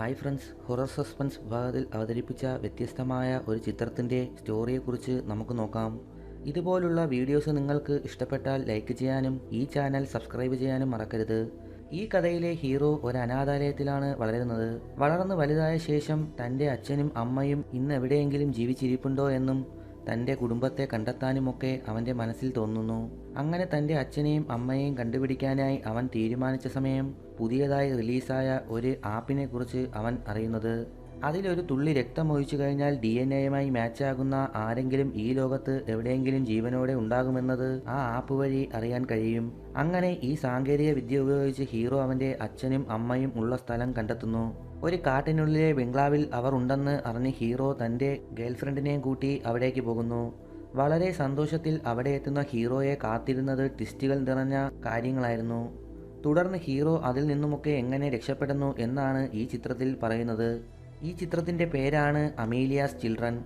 Hi friends horror suspense വിഭാഗത്തിൽ അവതരിപ്പിച്ച വ്യത്യസ്തമായ ഒരു ചിത്രത്തിന്റെ സ്റ്റോറിയെക്കുറിച്ച് നമുക്ക് നോക്കാം. ഇതുപോലുള്ള വീഡിയോസ് നിങ്ങൾക്ക് ഇഷ്ടപ്പെട്ടാൽ ലൈക്ക് ചെയ്യാനും ഈ ചാനൽ സബ്സ്ക്രൈബ് ചെയ്യാനും മറക്കരുത്. ഈ കഥയിലെ ഹീറോ ഒരു അനാഥാലയത്തിലാണ് വളരുന്നത്. വളർന്ന് വലുതായ ശേഷം തന്റെ അച്ഛനും അമ്മയും ഇന്ന് എവിടെയെങ്കിലും ജീവിച്ചിരിപ്പുണ്ടോ എന്നും തന്റെ കുടുംബത്തെ കണ്ടെത്താനുമൊക്കെ അവന്റെ മനസ്സിൽ തോന്നുന്നു. അങ്ങനെ തന്റെ അച്ഛനെയും അമ്മയെയും കണ്ടുപിടിക്കാനായി അവൻ തീരുമാനിച്ച സമയം പുതിയതായി റിലീസായ ഒരു ആപ്പിനെ കുറിച്ച് അവൻ അറിയുന്നത്. അതിലൊരു തുള്ളി രക്തം ഒഴിച്ചു കഴിഞ്ഞാൽ ഡി എൻ എയുമായി മാച്ചാകുന്ന ആരെങ്കിലും ഈ ലോകത്ത് എവിടെയെങ്കിലും ജീവനോടെ ഉണ്ടാകുമെന്നത് ആ ആപ്പ് വഴി അറിയാൻ കഴിയും. അങ്ങനെ ഈ സാങ്കേതിക വിദ്യ ഉപയോഗിച്ച് ഹീറോ അവന്റെ അച്ഛനും അമ്മയും ഉള്ള സ്ഥലം കണ്ടെത്തുന്നു. ഒരു കാട്ടിനുള്ളിലെ ബംഗ്ലാവിൽ അവർ ഉണ്ടെന്ന് അറിഞ്ഞ് ഹീറോ തന്റെ ഗേൾഫ്രണ്ടിനെയും കൂട്ടി അവിടേക്ക് പോകുന്നു. വളരെ സന്തോഷത്തിൽ അവിടെ എത്തുന്ന ഹീറോയെ കാത്തിരുന്നത് ട്വിസ്റ്റുകൾ നിറഞ്ഞ കാര്യങ്ങളായിരുന്നു. തുടർന്ന് ഹീറോ അതിൽ നിന്നുമൊക്കെ എങ്ങനെ രക്ഷപ്പെടുന്നു എന്നാണ് ഈ ചിത്രത്തിൽ പറയുന്നത്. ഈ ചിത്രത്തിന്റെ പേരാണ് അമീലിയാസ് ചിൽഡ്രൻ.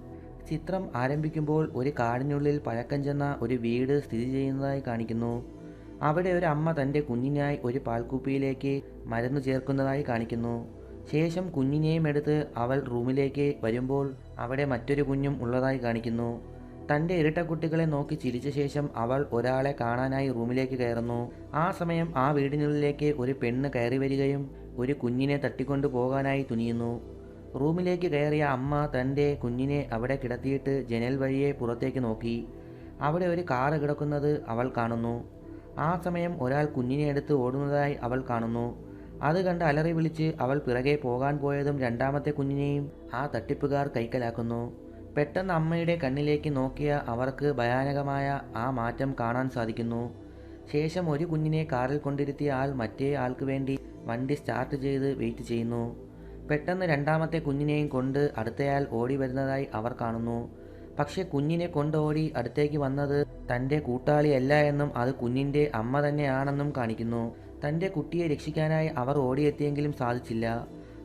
ചിത്രം ആരംഭിക്കുമ്പോൾ ഒരു കാടിനുള്ളിൽ പഴക്കം ചെന്ന ഒരു വീട് സ്ഥിതി ചെയ്യുന്നതായി കാണിക്കുന്നു. അവിടെ ഒരു അമ്മ തന്റെ കുഞ്ഞിനായി ഒരു പാൽക്കുപ്പിയിലേക്ക് മരുന്ന് ചേർക്കുന്നതായി കാണിക്കുന്നു. ശേഷം കുഞ്ഞിനെയും എടുത്ത് അവൾ റൂമിലേക്ക് വരുമ്പോൾ അവിടെ മറ്റൊരു കുഞ്ഞും ഉള്ളതായി കാണിക്കുന്നു. തന്റെ ഇരട്ടക്കുട്ടികളെ നോക്കി ചിരിച്ച ശേഷം അവൾ ഒരാളെ കാണാനായി റൂമിലേക്ക് കയറുന്നു. ആ സമയം ആ വീടിനുള്ളിലേക്ക് ഒരു പെണ്ണ് കയറി വരികയും ഒരു കുഞ്ഞിനെ തട്ടിക്കൊണ്ടു പോകാനായി തുനിയുന്നു. റൂമിലേക്ക് കയറിയ അമ്മ തന്റെ കുഞ്ഞിനെ അവിടെ കിടത്തിയിട്ട് ജനൽ വഴിയെ പുറത്തേക്ക് നോക്കി. അവിടെ ഒരു കാറ് കിടക്കുന്നത് അവൾ കാണുന്നു. ആ സമയം ഒരാൾ കുഞ്ഞിനെ എടുത്ത് ഓടുന്നതായി അവൾ കാണുന്നു. അത് കണ്ട് അലറി വിളിച്ച് അവൾ പിറകെ പോകാൻ പോയതും രണ്ടാമത്തെ കുഞ്ഞിനെയും ആ തട്ടിപ്പുകാർ കൈക്കലാക്കുന്നു. പെട്ടെന്ന് അമ്മയുടെ കണ്ണിലേക്ക് നോക്കിയ അവർക്ക് ഭയാനകമായ ആ മാറ്റം കാണാൻ സാധിക്കുന്നു. ശേഷം ഒരു കുഞ്ഞിനെ കാറിൽ കൊണ്ടിരുത്തിയ ആൾ മറ്റേ ആൾക്ക് വേണ്ടി വണ്ടി സ്റ്റാർട്ട് ചെയ്ത് വെയിറ്റ് ചെയ്യുന്നു. പെട്ടെന്ന് രണ്ടാമത്തെ കുഞ്ഞിനെയും കൊണ്ട് അടുത്തയാൾ ഓടി വരുന്നതായി അവർ കാണുന്നു. പക്ഷേ കുഞ്ഞിനെ കൊണ്ടോടി അടുത്തേക്ക് വന്നത് തന്റെ കൂട്ടാളിയല്ല എന്നും അത് കുഞ്ഞിന്റെ അമ്മ തന്നെയാണെന്നും കാണിക്കുന്നു. തന്റെ കുട്ടിയെ രക്ഷിക്കാനായി അവർ ഓടിയെത്തിയെങ്കിലും സാധിച്ചില്ല.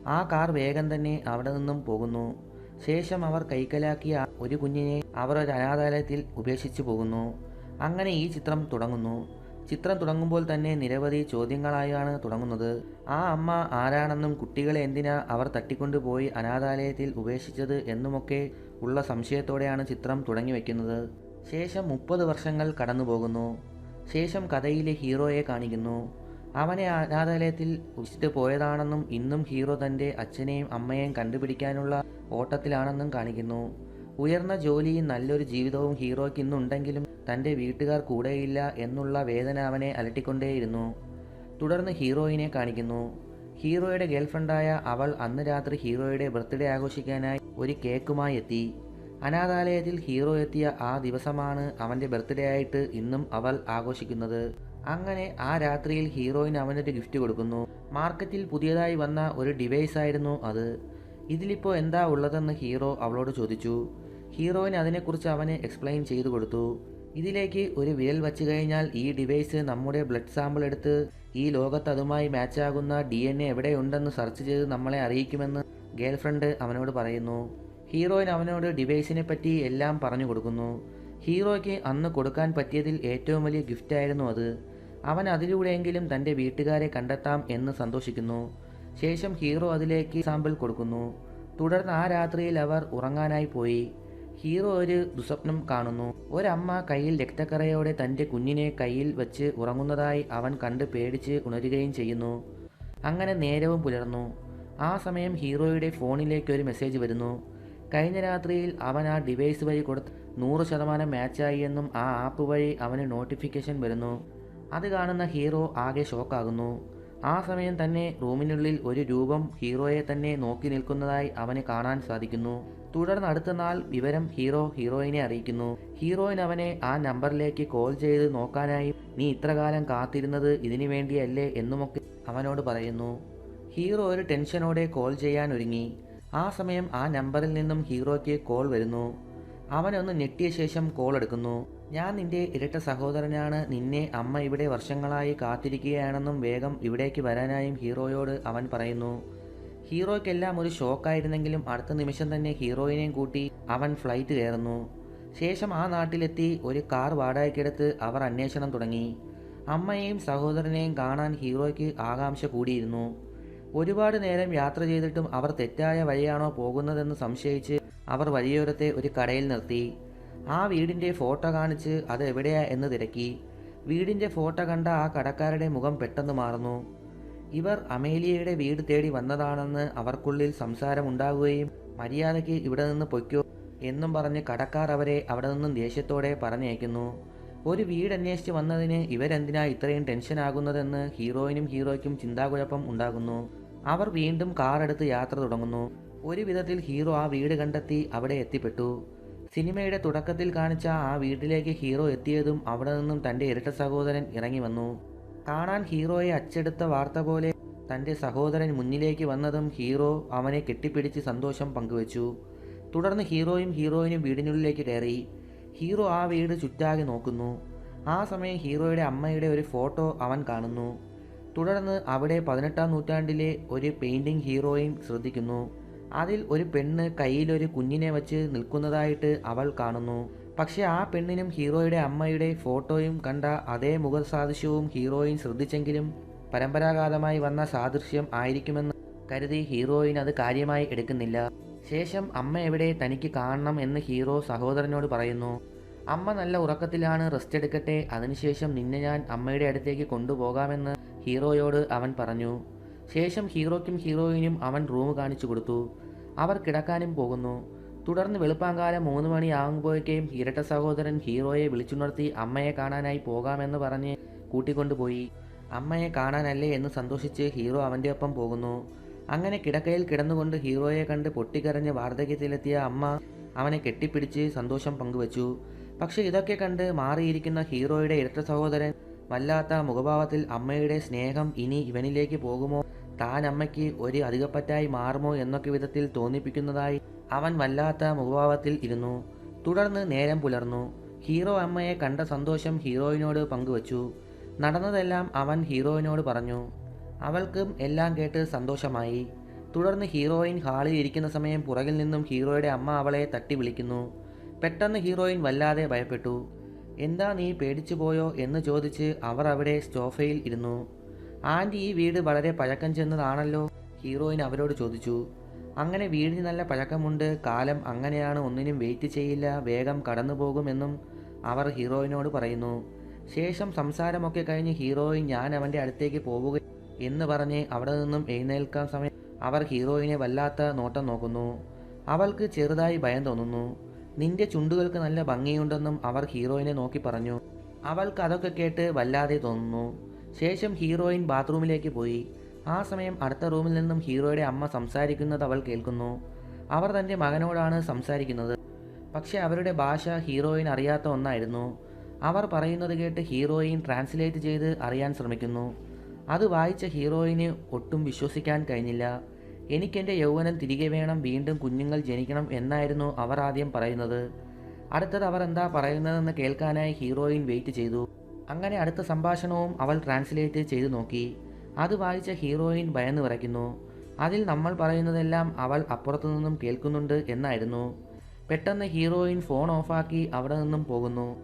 ആ കാർ വേഗം തന്നെ അവിടെ നിന്നും പോകുന്നു. ശേഷം അവർ കൈക്കലാക്കിയ ഒരു കുഞ്ഞിനെ അവർ ഒരു അനാഥാലയത്തിൽ ഉപേക്ഷിച്ചു പോകുന്നു. അങ്ങനെ ഈ ചിത്രം തുടങ്ങുന്നു. ചിത്രം തുടങ്ങുമ്പോൾ തന്നെ നിരവധി ചോദ്യങ്ങളായാണ് തുടങ്ങുന്നത്. ആ അമ്മ ആരാണെന്നും കുട്ടികളെ എന്തിനാ അവർ തട്ടിക്കൊണ്ടുപോയി അനാഥാലയത്തിൽ ഉപേക്ഷിച്ചത് എന്നുമൊക്കെ ഉള്ള സംശയത്തോടെയാണ് ചിത്രം തുടങ്ങി വയ്ക്കുന്നത് ശേഷം മുപ്പത് വർഷങ്ങൾ കടന്നു പോകുന്നു ശേഷം കഥയിലെ ഹീറോയെ കാണിക്കുന്നു. അവനെ അനാഥാലയത്തിൽ വിശിട്ട് പോയതാണെന്നും ഇന്നും ഹീറോ തന്റെ അച്ഛനെയും അമ്മയെയും കണ്ടുപിടിക്കാനുള്ള ഓട്ടത്തിലാണെന്നും കാണിക്കുന്നു. ഉയർന്ന ജോലിയും നല്ലൊരു ജീവിതവും ഹീറോയ്ക്ക് ഇന്നുണ്ടെങ്കിലും തന്റെ വീട്ടുകാർ കൂടെയില്ല എന്നുള്ള വേദന അവനെ അലട്ടിക്കൊണ്ടേയിരുന്നു. തുടർന്ന് ഹീറോയിനെ കാണിക്കുന്നു. ഹീറോയുടെ ഗേൾഫ്രണ്ടായ അവൾ അന്ന് രാത്രി ഹീറോയുടെ ബർത്ത്ഡേ ആഘോഷിക്കാനായി ഒരു കേക്കുമായി എത്തി. അനാഥാലയത്തിൽ ഹീറോ എത്തിയ ആ ദിവസമാണ് അവന്റെ ബർത്ത്ഡേ ആയിട്ട് ഇന്നും അവൾ ആഘോഷിക്കുന്നത്. അങ്ങനെ ആ രാത്രിയിൽ ഹീറോയിൻ അവനൊരു ഗിഫ്റ്റ് കൊടുക്കുന്നു. മാർക്കറ്റിൽ പുതിയതായി വന്ന ഒരു ഡിവൈസ് ആയിരുന്നു അത്. ഇതിലിപ്പോൾ എന്താ ഉള്ളതെന്ന് ഹീറോ അവളോട് ചോദിച്ചു. ഹീറോയിൻ അതിനെക്കുറിച്ച് അവന് എക്സ്പ്ലെയിൻ ചെയ്തു കൊടുത്തു. ഇതിലേക്ക് ഒരു വിരൽ വച്ചു കഴിഞ്ഞാൽ ഈ ഡിവൈസ് നമ്മുടെ ബ്ലഡ് സാമ്പിൾ എടുത്ത് ഈ ലോകത്ത് അതുമായി മാച്ചാകുന്ന ഡി എൻ എ എവിടെയുണ്ടെന്ന് സെർച്ച് ചെയ്ത് നമ്മളെ അറിയിക്കുമെന്ന് ഗേൾഫ്രണ്ട് അവനോട് പറയുന്നു. ഹീറോയിൻ അവനോട് ഡിവൈസിനെ പറ്റി എല്ലാം പറഞ്ഞു കൊടുക്കുന്നു. ഹീറോയ്ക്ക് അന്ന് കൊടുക്കാൻ പറ്റിയതിൽ ഏറ്റവും വലിയ ഗിഫ്റ്റായിരുന്നു അത്. അവൻ അതിലൂടെയെങ്കിലും തന്റെ വീട്ടുകാരെ കണ്ടെത്താം എന്ന് സന്തോഷിക്കുന്നു. ശേഷം ഹീറോ അതിലേക്ക് സാമ്പിൾ കൊടുക്കുന്നു. തുടർന്ന് ആ രാത്രിയിൽ അവർ ഉറങ്ങാനായി പോയി. ഹീറോ ഒരു ദുസ്വപ്നം കാണുന്നു. ഒരമ്മ കയ്യിൽ രക്തക്കറയോടെ തന്റെ കുഞ്ഞിനെ കയ്യിൽ വെച്ച് ഉറങ്ങുന്നതായി അവൻ കണ്ട് പേടിച്ച് ഉണരുകയും ചെയ്യുന്നു. അങ്ങനെ നേരവും പുലർന്നു. ആ സമയം ഹീറോയുടെ ഫോണിലേക്ക് ഒരു മെസ്സേജ് വരുന്നു. കഴിഞ്ഞ രാത്രിയിൽ അവൻ ആ ഡിവൈസ് വഴി കൊടുത്ത് നൂറ് ശതമാനം മാച്ചായി എന്നും ആ ആപ്പ് വഴി അവന് നോട്ടിഫിക്കേഷൻ വരുന്നു. അത് കാണുന്ന ഹീറോ ആകെ ഷോക്കാകുന്നു. ആ സമയം തന്നെ റൂമിനുള്ളിൽ ഒരു രൂപം ഹീറോയെ തന്നെ നോക്കി നിൽക്കുന്നതായി അവന് കാണാൻ സാധിക്കുന്നു. തുടർന്ന് അടുത്ത നാൾ വിവരം ഹീറോ ഹീറോയിനെ അറിയിക്കുന്നു. ഹീറോയിൻ അവനെ ആ നമ്പറിലേക്ക് കോൾ ചെയ്ത് നോക്കാനായി നീ ഇത്രകാലം കാത്തിരുന്നത് ഇതിനു വേണ്ടിയല്ലേ? എന്നുമൊക്കെ അവനോട് പറയുന്നു. ഹീറോ ഒരു ടെൻഷനോടെ കോൾ ചെയ്യാൻ ഒരുങ്ങി. ആ സമയം ആ നമ്പറിൽ നിന്നും ഹീറോയ്ക്ക് കോൾ വരുന്നു. അവനൊന്ന് ഞെട്ടിയ ശേഷം കോൾ എടുക്കുന്നു. ഞാൻ നിന്റെ ഇരട്ട സഹോദരനാണ്. നിന്നെ അമ്മ ഇവിടെ വർഷങ്ങളായി കാത്തിരിക്കുകയാണെന്നും വേഗം ഇവിടേക്ക് വരാനായും ഹീറോയോട് അവൻ പറയുന്നു. ഹീറോയ്ക്കെല്ലാം ഒരു ഷോക്കായിരുന്നെങ്കിലും അടുത്ത നിമിഷം തന്നെ ഹീറോയിനെയും കൂട്ടി അവൻ ഫ്ലൈറ്റ് കയറുന്നു. ശേഷം ആ നാട്ടിലെത്തി ഒരു കാർ വാടകയ്ക്കെടുത്ത് അവർ അന്വേഷണം തുടങ്ങി. അമ്മയെയും സഹോദരനെയും കാണാൻ ഹീറോയ്ക്ക് ആകാംക്ഷ കൂടിയിരുന്നു. ഒരുപാട് നേരം യാത്ര ചെയ്തിട്ടും അവർ തെറ്റായ വഴിയാണോ പോകുന്നതെന്ന് സംശയിച്ച് അവർ വഴിയോരത്തെ ഒരു കടയിൽ നിർത്തി. ആ വീടിന്റെ ഫോട്ടോ കാണിച്ച് അത് എവിടെയാ എന്ന് തിരക്കി. വീടിന്റെ ഫോട്ടോ കണ്ട ആ കടക്കാരുടെ മുഖം പെട്ടെന്ന് മാറുന്നു. ഇവർ അമേലിയയുടെ വീട് തേടി വന്നതാണെന്ന് അവർക്കുള്ളിൽ സംസാരം സംസാരമുണ്ടാകുകയും മര്യാദയ്ക്ക് ഇവിടെ നിന്ന് പൊയ്ക്കോ എന്നും പറഞ്ഞ് കടക്കാർ അവരെ അവിടെ നിന്നും ദേഷ്യത്തോടെ പറഞ്ഞയക്കുന്നു. ഒരു വീട് അന്വേഷിച്ച് വന്നതിന് ഇവരെന്തിനാ ഇത്രയും ടെൻഷൻ ആകുന്നതെന്ന് ഹീറോയിനും ഹീറോയ്ക്കും ചിന്താകുഴപ്പം ഉണ്ടാകുന്നു. അവർ വീണ്ടും കാറെടുത്ത് യാത്ര തുടങ്ങുന്നു. ഒരു വിധത്തിൽ ഹീറോ ആ വീട് കണ്ടെത്തി അവിടെ എത്തിപ്പെട്ടു. സിനിമയുടെ തുടക്കത്തിൽ കാണിച്ച ആ വീട്ടിലേക്ക് ഹീറോ എത്തിയതും അവിടെ നിന്നും തന്റെ ഇരട്ട സഹോദരൻ ഇറങ്ങി വന്നു. കാണാൻ ഹീറോയെ അച്ചെടുത്ത വാർത്ത പോലെ തന്റെ സഹോദരൻ മുന്നിലേക്ക് വന്നതും ഹീറോ അവനെ കെട്ടിപ്പിടിച്ച് സന്തോഷം പങ്കുവച്ചു. തുടർന്ന് ഹീറോയും ഹീറോയിനും വീടിനുള്ളിലേക്ക് കയറി. ഹീറോ ആ വീട് ചുറ്റാകെ നോക്കുന്നു. ആ സമയം ഹീറോയുടെ അമ്മയുടെ ഒരു ഫോട്ടോ അവൻ കാണുന്നു. തുടർന്ന് അവിടെ പതിനെട്ടാം നൂറ്റാണ്ടിലെ ഒരു പെയിന്റിംഗ് ഹീറോയും ശ്രദ്ധിക്കുന്നു. അതിൽ ഒരു പെണ്ണ് കയ്യിലൊരു കുഞ്ഞിനെ വച്ച് നിൽക്കുന്നതായിട്ട് അവൾ കാണുന്നു. പക്ഷേ ആ പെണ്ണിനും ഹീറോയുടെ അമ്മയുടെ ഫോട്ടോയും കണ്ട അതേ മുഖസാദൃശ്യവും ഹീറോയിൻ ശ്രദ്ധിച്ചെങ്കിലും പരമ്പരാഗതമായി വന്ന സാദൃശ്യം ആയിരിക്കുമെന്ന് കരുതി ഹീറോയിൻ അത് കാര്യമായി എടുക്കുന്നില്ല. ശേഷം അമ്മ എവിടെ തനിക്ക് കാണണം എന്ന് ഹീറോ സഹോദരനോട് പറയുന്നു. അമ്മ നല്ല ഉറക്കത്തിലാണ് റെസ്റ്റ് എടുക്കട്ടെ. അതിനുശേഷം നിന്നെ ഞാൻ അമ്മയുടെ അടുത്തേക്ക് കൊണ്ടുപോകാമെന്ന് ഹീറോയോട് അവൻ പറഞ്ഞു. ശേഷം ഹീറോയ്ക്കും ഹീറോയിനും അവൻ റൂം കാണിച്ചു കൊടുത്തു. അവർ കിടക്കാനും പോകുന്നു. തുടർന്ന് വെളുപ്പാങ്കാലം മൂന്ന് മണിയാകുമ്പോഴേക്കും ഇരട്ട സഹോദരൻ ഹീറോയെ വിളിച്ചുണർത്തി അമ്മയെ കാണാനായി പോകാമെന്ന് പറഞ്ഞ് കൂട്ടിക്കൊണ്ടുപോയി. അമ്മയെ കാണാനല്ലേ എന്ന് സന്തോഷിച്ച് ഹീറോ അവന്റെ ഒപ്പം പോകുന്നു. അങ്ങനെ കിടക്കയിൽ കിടന്നുകൊണ്ട് ഹീറോയെ കണ്ട് പൊട്ടിക്കരഞ്ഞ് വാർദ്ധക്യത്തിലെത്തിയ അമ്മ അവനെ കെട്ടിപ്പിടിച്ച് സന്തോഷം പങ്കുവച്ചു. പക്ഷേ ഇതൊക്കെ കണ്ട് മാറിയിരിക്കുന്ന ഹീറോയുടെ ഇരട്ട സഹോദരൻ വല്ലാത്ത മുഖഭാവത്തിൽ അമ്മയുടെ സ്നേഹം ഇനി ഇവനിലേക്ക് പോകുമോ താൻ അമ്മയ്ക്ക് ഒരു അധികപ്പറ്റായി മാറുമോ എന്നൊക്കെ വിധത്തിൽ തോന്നിപ്പിക്കുന്നതായി അവൻ വല്ലാത്ത മുഖഭാവത്തിൽ ഇരുന്നു. തുടർന്ന് നേരം പുലർന്നു. ഹീറോ അമ്മയെ കണ്ട സന്തോഷം ഹീറോയിനോട് പങ്കുവച്ചു. നടന്നതെല്ലാം അവൻ ഹീറോയിനോട് പറഞ്ഞു. അവൾക്കും എല്ലാം കേട്ട് സന്തോഷമായി. തുടർന്ന് ഹീറോയിൻ ഹാളിൽ ഇരിക്കുന്ന സമയം പുറകിൽ നിന്നും ഹീറോയുടെ അമ്മ അവളെ തട്ടി വിളിക്കുന്നു. പെട്ടെന്ന് ഹീറോയിൻ വല്ലാതെ ഭയപ്പെട്ടു. എന്താ നീ പേടിച്ചു പോയോ എന്ന് ചോദിച്ച് അവർ അവിടെ സ്റ്റോഫയിൽ ഇരുന്നു. ആന്റി ഈ വീട് വളരെ പഴക്കം ചെന്നതാണല്ലോ? ഹീറോയിൻ അവരോട് ചോദിച്ചു. അങ്ങനെ വീടിന് നല്ല പഴക്കമുണ്ട് കാലം അങ്ങനെയാണ് ഒന്നിനും വെയിറ്റ് ചെയ്യില്ല വേഗം കടന്നു പോകുമെന്നും അവർ ഹീറോയിനോട് പറയുന്നു. ശേഷം സംസാരമൊക്കെ കഴിഞ്ഞ് ഹീറോയിൻ ഞാൻ അവന്റെ അടുത്തേക്ക് പോവുക എന്ന് പറഞ്ഞ് അവിടെ നിന്നും എഴുന്നേൽക്കാൻ സമയം അവർ ഹീറോയിനെ വല്ലാത്ത നോട്ടം നോക്കുന്നു. അവൾക്ക് ചെറുതായി ഭയം തോന്നുന്നു. നിന്റെ ചുണ്ടുകൾക്ക് നല്ല ഭംഗിയുണ്ടെന്നും അവർ ഹീറോയിനെ നോക്കി പറഞ്ഞു. അവൾക്ക് അതൊക്കെ കേട്ട് വല്ലാതെ തോന്നുന്നു. ശേഷം ഹീറോയിൻ ബാത്റൂമിലേക്ക് പോയി. ആ സമയം അടുത്ത റൂമിൽ നിന്നും ഹീറോയുടെ അമ്മ സംസാരിക്കുന്നത് അവൾ കേൾക്കുന്നു. അവർ തന്റെ മകനോടാണ് സംസാരിക്കുന്നത്. പക്ഷേ അവരുടെ ഭാഷ ഹീറോയിൻ അറിയാത്ത ഒന്നായിരുന്നു. അവർ പറയുന്നത് കേട്ട് ഹീറോയിൻ ട്രാൻസ്ലേറ്റ് ചെയ്ത് അറിയാൻ ശ്രമിക്കുന്നു. അത് വായിച്ച ഹീറോയിന് ഒട്ടും വിശ്വസിക്കാൻ കഴിഞ്ഞില്ല. എനിക്കെന്റെ യൗവനം തിരികെ വേണം വീണ്ടും കുഞ്ഞുങ്ങൾ ജനിക്കണം എന്നായിരുന്നു അവർ ആദ്യം പറയുന്നത്. അടുത്തത് അവർ എന്താ പറയുന്നതെന്ന് കേൾക്കാനായി ഹീറോയിൻ വെയിറ്റ് ചെയ്തു. അങ്ങനെ അടുത്ത സംഭാഷണവും അവൾ ട്രാൻസ്ലേറ്റ് ചെയ്തു നോക്കി. അത് വായിച്ച ഹീറോയിൻ ഭയന്ന് വിറയ്ക്കുന്നു. അതിൽ നമ്മൾ പറയുന്നതെല്ലാം അവൾ അപ്പുറത്തു നിന്നും കേൾക്കുന്നുണ്ട് എന്നായിരുന്നു. പെട്ടെന്ന് ഹീറോയിൻ ഫോൺ ഓഫാക്കി അവിടെ നിന്നും പോകുന്നു.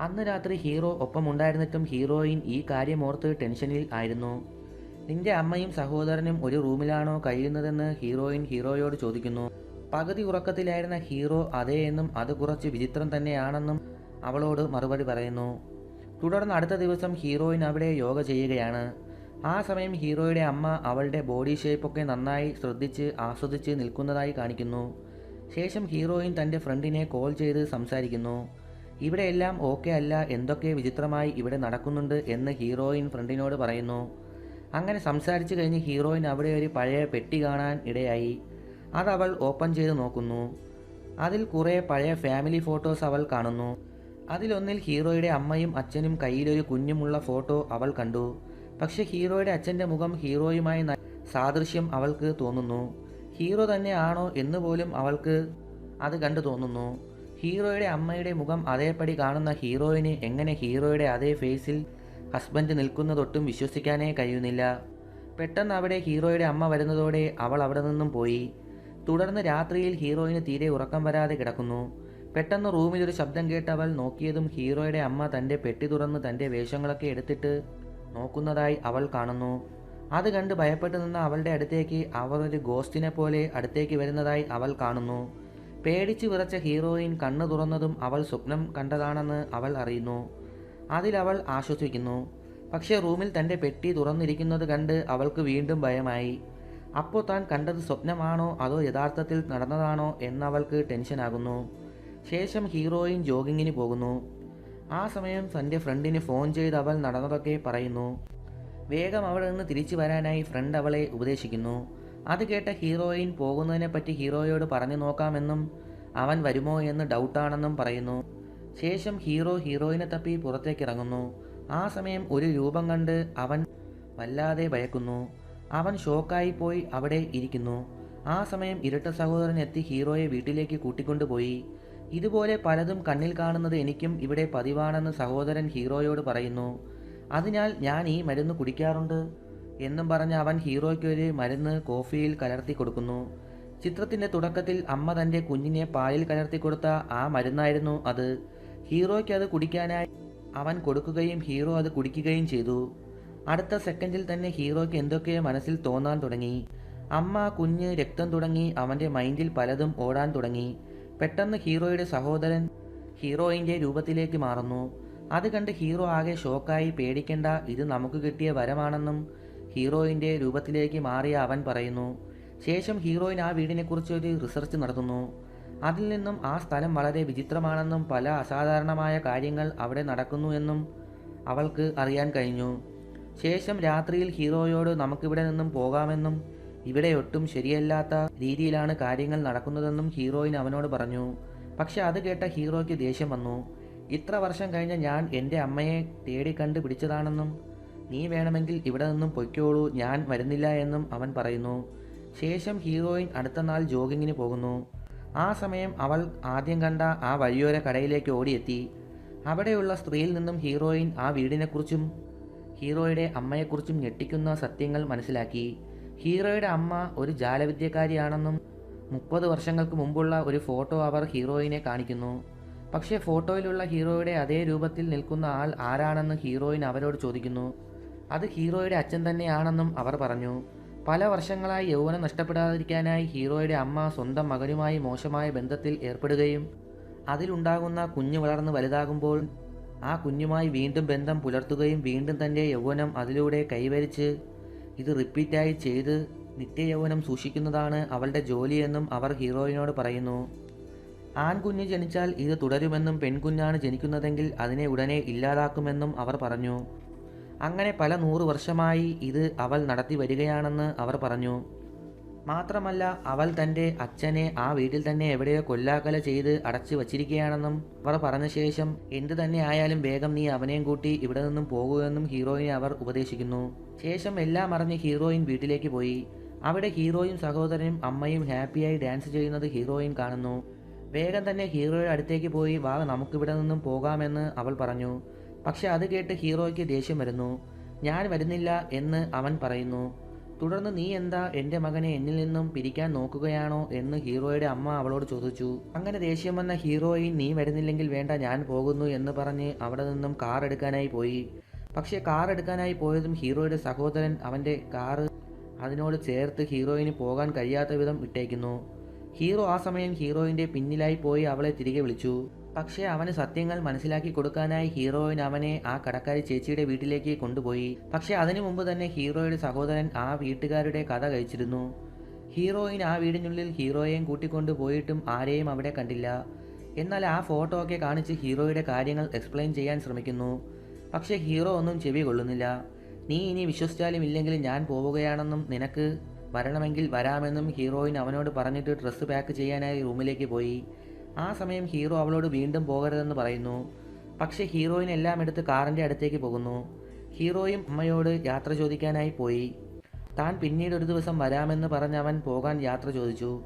അന്ന് രാത്രി ഹീറോ ഒപ്പമുണ്ടായിരുന്നിട്ടും ഹീറോയിൻ ഈ കാര്യം ഓർത്ത് ടെൻഷനിൽ ആയിരുന്നു. നിന്റെ അമ്മയും സഹോദരനും ഒരു റൂമിലാണോ കഴിയുന്നതെന്ന് ഹീറോയിൻ ഹീറോയോട് ചോദിക്കുന്നു. പകുതി ഉറക്കത്തിലായിരുന്ന ഹീറോ അതേ എന്നും അത് കുറച്ച് വിചിത്രം തന്നെയാണെന്നും അവളോട് മറുപടി പറയുന്നു. തുടർന്ന് അടുത്ത ദിവസം ഹീറോയിൻ അവിടെ യോഗ ചെയ്യുകയാണ്. ആ സമയം ഹീറോയുടെ അമ്മ അവളുടെ ബോഡി ഷേപ്പൊക്കെ നന്നായി ശ്രദ്ധിച്ച് ആസ്വദിച്ച് നിൽക്കുന്നതായി കാണിക്കുന്നു. ശേഷം ഹീറോയിൻ തന്റെ ഫ്രണ്ടിനെ കോൾ ചെയ്ത് സംസാരിക്കുന്നു. ഇവിടെ എല്ലാം ഓക്കെ അല്ല എന്തൊക്കെ വിചിത്രമായി ഇവിടെ നടക്കുന്നുണ്ട് എന്ന് ഹീറോയിൻ ഫ്രണ്ടിനോട് പറയുന്നു. അങ്ങനെ സംസാരിച്ചു കഴിഞ്ഞ് ഹീറോയിൻ അവിടെ ഒരു പഴയ പെട്ടി കാണാൻ ഇടയായി. അത് അവൾ ഓപ്പൺ ചെയ്ത് നോക്കുന്നു. അതിൽ കുറേ പഴയ ഫാമിലി ഫോട്ടോസ് അവൾ കാണുന്നു. അതിലൊന്നിൽ ഹീറോയുടെ അമ്മയും അച്ഛനും കയ്യിലൊരു കുഞ്ഞുമുള്ള ഫോട്ടോ അവൾ കണ്ടു. പക്ഷെ ഹീറോയുടെ അച്ഛന്റെ മുഖം ഹീറോയുമായി സാദൃശ്യം അവൾക്ക് തോന്നുന്നു. ഹീറോ തന്നെ ആണോ എന്ന് പോലും അവൾക്ക് അത് കണ്ടു തോന്നുന്നു. ഹീറോയുടെ അമ്മയുടെ മുഖം അതേപടി കാണുന്ന ഹീറോയിന് എങ്ങനെ ഹീറോയുടെ അതേ ഫേസിൽ ഹസ്ബൻഡ് നിൽക്കുന്നതൊട്ടും വിശ്വസിക്കാനേ കഴിയുന്നില്ല. പെട്ടെന്ന് അവിടെ ഹീറോയുടെ അമ്മ വരുന്നതോടെ അവൾ അവിടെ നിന്നും പോയി. തുടർന്ന് രാത്രിയിൽ ഹീറോയിന് തീരെ ഉറക്കം വരാതെ കിടക്കുന്നു. പെട്ടെന്ന് റൂമിൽ ഒരു ശബ്ദം കേട്ട് അവൾ നോക്കിയതും ഹീറോയുടെ അമ്മ തന്റെ പെട്ടി തുറന്ന് തന്റെ വേഷങ്ങളൊക്കെ എടുത്തിട്ട് നോക്കുന്നതായി അവൾ കാണുന്നു. അത് കണ്ട് ഭയപ്പെട്ട് നിന്ന അവളുടെ അടുത്തേക്ക് അവർ ഒരു ഗോസ്റ്റിനെ പോലെ അടുത്തേക്ക് വരുന്നതായി അവൾ കാണുന്നു. പേടിച്ചു വിറച്ച ഹീറോയിൻ കണ്ണു തുറന്നതും അവൾ സ്വപ്നം കണ്ടതാണെന്ന് അവൾ അറിയുന്നു. അതിലവൾ ആശ്വസിക്കുന്നു. പക്ഷേ റൂമിൽ തന്റെ പെട്ടി തുറന്നിരിക്കുന്നത് കണ്ട് അവൾക്ക് വീണ്ടും ഭയമായി. അപ്പോൾ താൻ കണ്ടത് സ്വപ്നമാണോ അതോ യഥാർത്ഥത്തിൽ നടന്നതാണോ എന്നവൾക്ക് ടെൻഷനാകുന്നു. ശേഷം ഹീറോയിൻ ജോഗിങ്ങിന് പോകുന്നു. ആ സമയം തന്റെ ഫ്രണ്ടിന് ഫോൺ ചെയ്ത് അവൾ നടന്നതൊക്കെ പറയുന്നു. വേഗം അവിടെ നിന്ന് തിരിച്ചു വരാനായി ഫ്രണ്ട് അവളെ ഉപദേശിക്കുന്നു. അത് കേട്ട ഹീറോയിൻ പോകുന്നതിനെപ്പറ്റി ഹീറോയോട് പറഞ്ഞു നോക്കാമെന്നും അവൻ വരുമോ എന്ന് ഡൗട്ടാണെന്നും പറയുന്നു. ശേഷം ഹീറോ ഹീറോയിനെ തപ്പി പുറത്തേക്ക് ഇറങ്ങുന്നു ആ സമയം ഒരു രൂപം കണ്ട് അവൻ വല്ലാതെ ഭയക്കുന്നു. അവൻ ഷോക്കായി പോയി അവിടെ ഇരിക്കുന്നു. ആ സമയം ഇരട്ട സഹോദരൻ എത്തി ഹീറോയെ വീട്ടിലേക്ക് കൂട്ടിക്കൊണ്ടുപോയി. ഇതുപോലെ പലതും കണ്ണിൽ കാണുന്നത് എനിക്കും ഇവിടെ പതിവാണെന്ന് സഹോദരൻ ഹീറോയോട് പറയുന്നു. അതിനാൽ ഞാൻ ഈ മരുന്ന് കുടിക്കാറുണ്ട്? എന്നും പറഞ്ഞ് അവൻ ഹീറോയ്ക്ക് ഒരു മരുന്ന് കോഫിയിൽ കലർത്തി കൊടുക്കുന്നു. ചിത്രത്തിന്റെ തുടക്കത്തിൽ അമ്മ തന്റെ കുഞ്ഞിനെ പാലിൽ കലർത്തി കൊടുത്ത ആ മരുന്നായിരുന്നു അത്. ഹീറോയ്ക്ക് അത് കുടിക്കാനായി അവൻ കൊടുക്കുകയും ഹീറോ അത് കുടിക്കുകയും ചെയ്തു. അടുത്ത സെക്കൻഡിൽ തന്നെ ഹീറോയ്ക്ക് എന്തൊക്കെയോ മനസ്സിൽ തോന്നാൻ തുടങ്ങി. അമ്മ കുഞ്ഞ് രക്തം തുടങ്ങി അവന്റെ മൈൻഡിൽ പലതും ഓടാൻ തുടങ്ങി. പെട്ടെന്ന് ഹീറോയുടെ സഹോദരൻ ഹീറോയിന്റെ രൂപത്തിലേക്ക് മാറുന്നു. അത് കണ്ട് ഹീറോ ആകെ ഷോക്കായി പേടിക്കേണ്ട ഇത് നമുക്ക് കിട്ടിയ വരമാണെന്നും ഹീറോയിന്റെ രൂപത്തിലേക്ക് മാറിയ അവൻ പറയുന്നു. ശേഷം ഹീറോയിൻ ആ വീടിനെക്കുറിച്ച് ഒരു റിസർച്ച് നടത്തുന്നു. അതിൽ നിന്നും ആ സ്ഥലം വളരെ വിചിത്രമാണെന്നും പല അസാധാരണമായ കാര്യങ്ങൾ അവിടെ നടക്കുന്നു എന്നും അവൾക്ക് അറിയാൻ കഴിഞ്ഞു. ശേഷം രാത്രിയിൽ ഹീറോയോട് നമുക്കിവിടെ നിന്നും പോകാമെന്നും ഇവിടെ ഒട്ടും ശരിയല്ലാത്ത രീതിയിലാണ് കാര്യങ്ങൾ നടക്കുന്നതെന്നും ഹീറോയിൻ അവനോട് പറഞ്ഞു. പക്ഷെ അത് കേട്ട ഹീറോയ്ക്ക് ദേഷ്യം വന്നു. ഇത്ര വർഷം കഴിഞ്ഞ ഞാൻ എന്റെ അമ്മയെ തേടി കണ്ട് പിടിച്ചതാണെന്നും നീ വേണമെങ്കിൽ ഇവിടെ നിന്നും പൊയ്ക്കോളൂ ഞാൻ വരുന്നില്ല എന്നും അവൻ പറയുന്നു. ശേഷം ഹീറോയിൻ അടുത്ത നാൾ ജോഗിങ്ങിന് പോകുന്നു. ആ സമയം അവൾ ആദ്യം കണ്ട ആ വഴിയോര കടയിലേക്ക് ഓടിയെത്തി. അവിടെയുള്ള സ്ത്രീയിൽ നിന്നും ഹീറോയിൻ ആ വീടിനെക്കുറിച്ചും ഹീറോയുടെ അമ്മയെക്കുറിച്ചും ഞെട്ടിക്കുന്ന സത്യങ്ങൾ മനസ്സിലാക്കി. ഹീറോയുടെ അമ്മ ഒരു ജാലവിദ്യക്കാരിയാണെന്നും മുപ്പത് വർഷങ്ങൾക്ക് മുമ്പുള്ള ഒരു ഫോട്ടോ അവർ ഹീറോയിനെ കാണിക്കുന്നു. പക്ഷേ ഫോട്ടോയിലുള്ള ഹീറോയുടെ അതേ രൂപത്തിൽ നിൽക്കുന്ന ആൾ ആരാണെന്ന് ഹീറോയിൻ അവരോട് ചോദിക്കുന്നു. അത് ഹീറോയുടെ അച്ഛൻ തന്നെയാണെന്നും അവർ പറഞ്ഞു. പല വർഷങ്ങളായി യൗവനം നഷ്ടപ്പെടാതിരിക്കാനായി ഹീറോയുടെ അമ്മ സ്വന്തം മകനുമായി മോശമായ ബന്ധത്തിൽ ഏർപ്പെടുകയും അതിലുണ്ടാകുന്ന കുഞ്ഞു വളർന്ന് വലുതാകുമ്പോൾ ആ കുഞ്ഞുമായി വീണ്ടും ബന്ധം പുലർത്തുകയും വീണ്ടും തന്റെ യൗവനം അതിലൂടെ കൈവരിച്ച് ഇത് റിപ്പീറ്റായി ചെയ്ത് നിത്യയൗവനം സൂക്ഷിക്കുന്നതാണ് അവളുടെ ജോലിയെന്നും അവർ ഹീറോയിനോട് പറയുന്നു. ആൺകുഞ്ഞ് ജനിച്ചാൽ ഇത് തുടരുമെന്നും പെൺകുഞ്ഞാണ് ജനിക്കുന്നതെങ്കിൽ അതിനെ ഉടനെ ഇല്ലാതാക്കുമെന്നും അവർ പറഞ്ഞു. അങ്ങനെ പല നൂറ് വർഷമായി ഇത് അവൾ നടത്തി വരികയാണെന്ന് അവർ പറഞ്ഞു. മാത്രമല്ല അവൾ തന്റെ അച്ഛനെ ആ വീട്ടിൽ തന്നെ എവിടെയോ കൊല്ലാക്കല ചെയ്ത് അടച്ചു വച്ചിരിക്കുകയാണെന്നും അവർ പറഞ്ഞ ശേഷം എന്തു തന്നെ ആയാലും വേഗം നീ അവനെയും കൂട്ടി ഇവിടെ നിന്നും പോകുമെന്നും ഹീറോയിനെ അവർ ഉപദേശിക്കുന്നു. ശേഷം എല്ലാം അറിഞ്ഞ് ഹീറോയിൻ വീട്ടിലേക്ക് പോയി. അവിടെ ഹീറോയും സഹോദരനും അമ്മയും ഹാപ്പിയായി ഡാൻസ് ചെയ്യുന്നത് ഹീറോയിൻ കാണുന്നു. വേഗം തന്നെ ഹീറോയുടെ അടുത്തേക്ക് പോയി വാ നമുക്കിവിടെ നിന്നും പോകാമെന്ന് അവൾ പറഞ്ഞു. പക്ഷെ അത് കേട്ട് ഹീറോയ്ക്ക് ദേഷ്യം വരുന്നു. ഞാൻ വരുന്നില്ല എന്ന് അവൻ പറയുന്നു. തുടർന്ന് നീ എന്താ എന്റെ മകനെ എന്നിൽ നിന്നും പിരിക്കാൻ നോക്കുകയാണോ എന്ന് ഹീറോയുടെ അമ്മ അവളോട് ചോദിച്ചു. അങ്ങനെ ദേഷ്യം വന്ന ഹീറോയിൻ നീ വരുന്നില്ലെങ്കിൽ വേണ്ട ഞാൻ പോകുന്നു എന്ന് പറഞ്ഞ് അവിടെ നിന്നും കാർ എടുക്കാനായി പോയി. പക്ഷേ കാർ എടുക്കാനായി പോയതും ഹീറോയുടെ സഹോദരൻ അവന്റെ കാറ് അതിനോട് ചേർത്ത് ഹീറോയിന് പോകാൻ കഴിയാത്ത വിധം ഇട്ടേക്കുന്നു ഹീറോ ആ സമയം ഹീറോയിന്റെ പിന്നിലായി പോയി അവളെ തിരികെ വിളിച്ചു. പക്ഷേ അവന് സത്യങ്ങൾ മനസ്സിലാക്കി കൊടുക്കാനായി ഹീറോയിൻ അവനെ ആ കടക്കാരി ചേച്ചിയുടെ വീട്ടിലേക്ക് കൊണ്ടുപോയി. പക്ഷേ അതിനു മുമ്പ് തന്നെ ഹീറോയുടെ സഹോദരൻ ആ വീട്ടുകാരുടെ കഥ കഴിച്ചിരുന്നു. ഹീറോയിൻ ആ വീടിനുള്ളിൽ ഹീറോയെയും കൂട്ടിക്കൊണ്ടു പോയിട്ടും ആരെയും അവിടെ കണ്ടില്ല. എന്നാൽ ആ ഫോട്ടോ ഒക്കെ കാണിച്ച് ഹീറോയുടെ കാര്യങ്ങൾ എക്സ്പ്ലെയിൻ ചെയ്യാൻ ശ്രമിക്കുന്നു. പക്ഷേ ഹീറോ ഒന്നും ചെവി കൊള്ളുന്നില്ല. നീ ഇനി വിശ്വസിച്ചാലും ഇല്ലെങ്കിലും ഞാൻ പോവുകയാണെന്നും നിനക്ക് വരണമെങ്കിൽ വരാമെന്നും ഹീറോയിൻ അവനോട് പറഞ്ഞിട്ട് ഡ്രസ്സ് പാക്ക് ചെയ്യാനായി റൂമിലേക്ക് പോയി. ആ സമയം ഹീറോ അവളോട് വീണ്ടും പോകരുതെന്ന് പറയുന്നു. പക്ഷേ ഹീറോയിൻ എല്ലാം എടുത്ത് കാറിന്റെ അടുത്തേക്ക് പോകുന്നു. ഹീറോയും അമ്മയോട് യാത്ര ചോദിക്കാനായി പോയി. താൻ പിന്നീട് ഒരു ദിവസം വരാമെന്ന് പറഞ്ഞ് അവൻ പോകാൻ യാത്ര ചോദിച്ചു.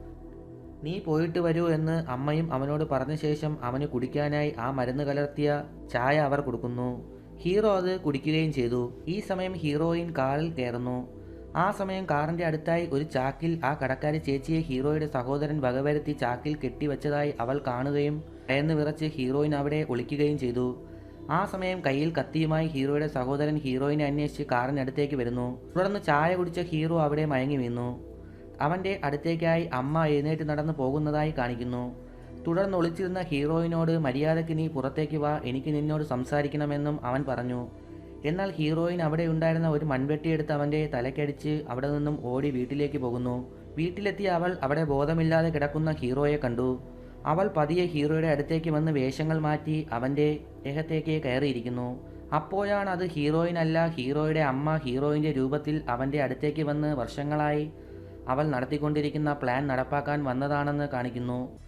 നീ പോയിട്ട് വരൂ എന്ന് അമ്മയും അവനോട് പറഞ്ഞ ശേഷം അവന് കുടിക്കാനായി ആ മരുന്ന് കലർത്തിയ ചായ അവർ കൊടുക്കുന്നു. ഹീറോ അത് കുടിക്കുകയും ചെയ്തു. ഈ സമയം ഹീറോയിൻ കാറിൽ കയറുന്നു. ആ സമയം കാറിന്റെ അടുത്തായി ഒരു ചാക്കിൽ ആ കടക്കാരി ചേച്ചിയെ ഹീറോയുടെ സഹോദരൻ വകവരുത്തി ചാക്കിൽ കെട്ടിവച്ചതായി അവൾ കാണുകയും ഭയന്ന് വിറച്ച് ഹീറോയിൻ അവിടെ ഒളിക്കുകയും ചെയ്തു. ആ സമയം കയ്യിൽ കത്തിയുമായി ഹീറോയുടെ സഹോദരൻ ഹീറോയിനെ അന്വേഷിച്ച് കാറിനടുത്തേക്ക് വരുന്നു. തുടർന്ന് ചായ കുടിച്ച ഹീറോ അവിടെ മയങ്ങി വീണു. അവന്റെ അടുത്തേക്കായി അമ്മ എഴുന്നേറ്റ് നടന്നു പോകുന്നതായി കാണിക്കുന്നു. തുടർന്ന് ഒളിച്ചിരുന്ന ഹീറോയിനോട് മര്യാദയ്ക്ക് നീ പുറത്തേക്ക് വാ. എനിക്ക് നിന്നോട് സംസാരിക്കണമെന്നും അവൻ പറഞ്ഞു. എന്നാൽ ഹീറോയിൻ അവിടെ ഉണ്ടായിരുന്ന ഒരു മൺവെട്ടി മൺവെട്ടിയെടുത്ത് അവന്റെ തലക്കടിച്ച് അവിടെ നിന്നും ഓടി വീട്ടിലേക്ക് പോകുന്നു. വീട്ടിലെത്തിയ അവൾ അവിടെ ബോധമില്ലാതെ കിടക്കുന്ന ഹീറോയെ കണ്ടു. അവൾ പതിയെ ഹീറോയുടെ അടുത്തേക്ക് വന്ന് വേഷങ്ങൾ മാറ്റി അവന്റെ ദേഹത്തേക്ക് കയറിയിരിക്കുന്നു. അപ്പോഴാണ് അത് ഹീറോയിൻ അല്ല ഹീറോയുടെ അമ്മ ഹീറോയിന്റെ രൂപത്തിൽ അവന്റെ അടുത്തേക്ക് വന്ന് വർഷങ്ങളായി അവൾ നടത്തിക്കൊണ്ടിരിക്കുന്ന പ്ലാൻ നടപ്പാക്കാൻ വന്നതാണെന്ന് കാണിക്കുന്നു.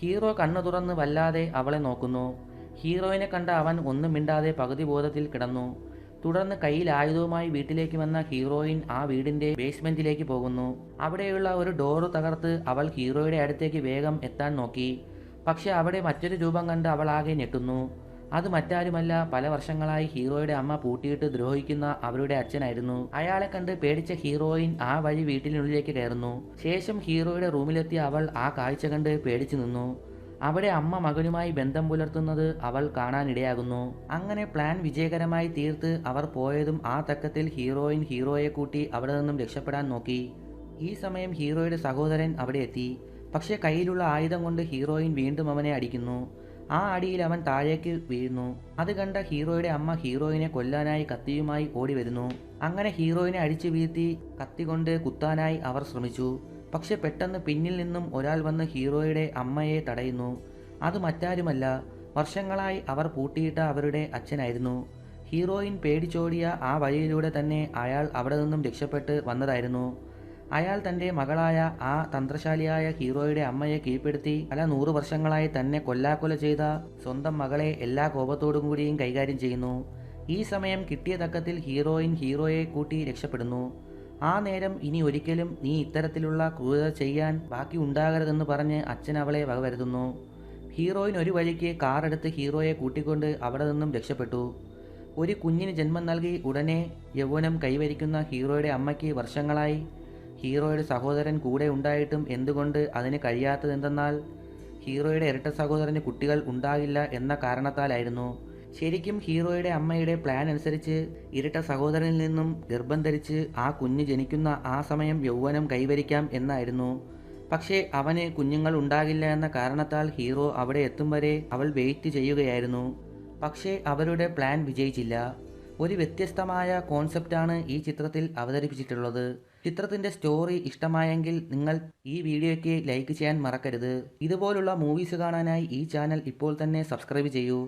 ഹീറോ കണ്ണു തുറന്ന് വല്ലാതെ അവളെ നോക്കുന്നു. ഹീറോയിനെ കണ്ട അവൻ ഒന്നും മിണ്ടാതെ പകുതി ബോധത്തിൽ കിടന്നു. തുടർന്ന് കയ്യിൽ ആയുധവുമായി വീട്ടിലേക്ക് വന്ന ഹീറോയിൻ ആ വീടിന്റെ ബേസ്മെന്റിലേക്ക് പോകുന്നു. അവിടെയുള്ള ഒരു ഡോറ് തകർത്ത് അവൾ ഹീറോയുടെ അടുത്തേക്ക് വേഗം എത്താൻ നോക്കി. പക്ഷെ അവിടെ മറ്റൊരു രൂപം കണ്ട് അവൾ ആകെ ഞെട്ടുന്നു. അത് മറ്റാരുമല്ല പല വർഷങ്ങളായി ഹീറോയുടെ അമ്മ പൂട്ടിയിട്ട് ദ്രോഹിക്കുന്ന അവരുടെ അച്ഛനായിരുന്നു. അയാളെ കണ്ട് പേടിച്ച ഹീറോയിൻ ആ വഴി വീട്ടിനുള്ളിലേക്ക് കയറുന്നു. ശേഷം ഹീറോയുടെ റൂമിലെത്തിയ അവൾ ആ കാഴ്ച കണ്ട് പേടിച്ചു നിന്നു. അവിടെ അമ്മ മകനുമായി ബന്ധം പുലർത്തുന്നത് അവൾ കാണാനിടയാകുന്നു. അങ്ങനെ പ്ലാൻ വിജയകരമായി തീർത്ത് അവർ പോയതും ആ തക്കത്തിൽ ഹീറോയിൻ ഹീറോയെ കൂട്ടി അവിടെ നിന്നും രക്ഷപ്പെടാൻ നോക്കി. ഈ സമയം ഹീറോയുടെ സഹോദരൻ അവിടെ എത്തി. പക്ഷേ കയ്യിലുള്ള ആയുധം കൊണ്ട് ഹീറോയിൻ വീണ്ടും അവനെ അടിക്കുന്നു. ആ അടിയിൽ അവൻ താഴേക്ക് വീഴുന്നു. അത് കണ്ട ഹീറോയുടെ അമ്മ ഹീറോയിനെ കൊല്ലാനായി കത്തിയുമായി ഓടി വരുന്നു അങ്ങനെ ഹീറോയിനെ അടിച്ചു വീഴ്ത്തി കത്തി കൊണ്ട് കുത്താനായി അവർ ശ്രമിച്ചു. പക്ഷെ പെട്ടെന്ന് പിന്നിൽ നിന്നും ഒരാൾ വന്ന് ഹീറോയുടെ അമ്മയെ തടയുന്നു. അത് മറ്റാരുമല്ല വർഷങ്ങളായി അവർ പൂട്ടിയിട്ട അവരുടെ അച്ഛനായിരുന്നു. ഹീറോയിൻ പേടിച്ചോടിയ ആ വഴിയിലൂടെ തന്നെ അയാൾ അവിടെ നിന്നും രക്ഷപ്പെട്ട് വന്നതായിരുന്നു. അയാൾ തന്റെ മകളായ ആ തന്ത്രശാലിയായ ഹീറോയുടെ അമ്മയെ കീഴ്പ്പെടുത്തി പല നൂറ് വർഷങ്ങളായി തന്നെ കൊല്ലാക്കൊല ചെയ്ത സ്വന്തം മകളെ എല്ലാ കോപത്തോടും കൂടിയും കൈകാര്യം ചെയ്യുന്നു. ഈ സമയം കിട്ടിയ തക്കത്തിൽ ഹീറോയിൻ ഹീറോയെ കൂട്ടി രക്ഷപ്പെടുന്നു. ആ നേരം ഇനി ഒരിക്കലും നീ ഇത്തരത്തിലുള്ള ക്രൂരത ചെയ്യാൻ ബാക്കി ഉണ്ടാകരുതെന്ന് പറഞ്ഞ് അച്ഛൻ അവളെ വകവരുത്തുന്നു. ഹീറോയിൻ ഒരു വഴിക്ക് കാറെടുത്ത് ഹീറോയെ കൂട്ടിക്കൊണ്ട് അവിടെ നിന്നും രക്ഷപ്പെട്ടു. ഒരു കുഞ്ഞിന് ജന്മം നൽകി ഉടനെ യൗവനം കൈവരിക്കുന്ന ഹീറോയുടെ അമ്മയ്ക്ക് വർഷങ്ങളായി. ഹീറോയുടെ സഹോദരൻ കൂടെ ഉണ്ടായിട്ടും എന്തുകൊണ്ട് അതിന് കഴിയാത്തതെന്തെന്നാൽ ഹീറോയുടെ ഇരട്ട സഹോദരന് കുട്ടികൾ ഉണ്ടാകില്ല എന്ന കാരണത്താലായിരുന്നു. ശരിക്കും ഹീറോയുടെ അമ്മയുടെ പ്ലാൻ അനുസരിച്ച് ഇരട്ട സഹോദരനിൽ നിന്നും ഗർഭം ധരിച്ച് ആ കുഞ്ഞ് ജനിക്കുന്ന ആ സമയം യൗവനം കൈവരിക്കാം എന്നായിരുന്നു. പക്ഷേ അവന് കുഞ്ഞുങ്ങൾ ഉണ്ടാകില്ല എന്ന കാരണത്താൽ ഹീറോ അവിടെ എത്തും വരെ അവൾ വെയിറ്റ് ചെയ്യുകയായിരുന്നു. പക്ഷേ അവരുടെ പ്ലാൻ വിജയിച്ചില്ല. ഒരു വ്യത്യസ്തമായ കോൺസെപ്റ്റാണ് ഈ ചിത്രത്തിൽ അവതരിപ്പിച്ചിട്ടുള്ളത്. ചിത്രത്തിന്റെ സ്റ്റോറി ഇഷ്ടമായെങ്കിൽ നിങ്ങൾ ഈ വീഡിയോയ്ക്ക് ലൈക്ക് ചെയ്യാൻ മറക്കരുത്. ഇതുപോലുള്ള മൂവീസ് കാണാനായി ഈ ചാനൽ ഇപ്പോൾ തന്നെ സബ്സ്ക്രൈബ് ചെയ്യൂ.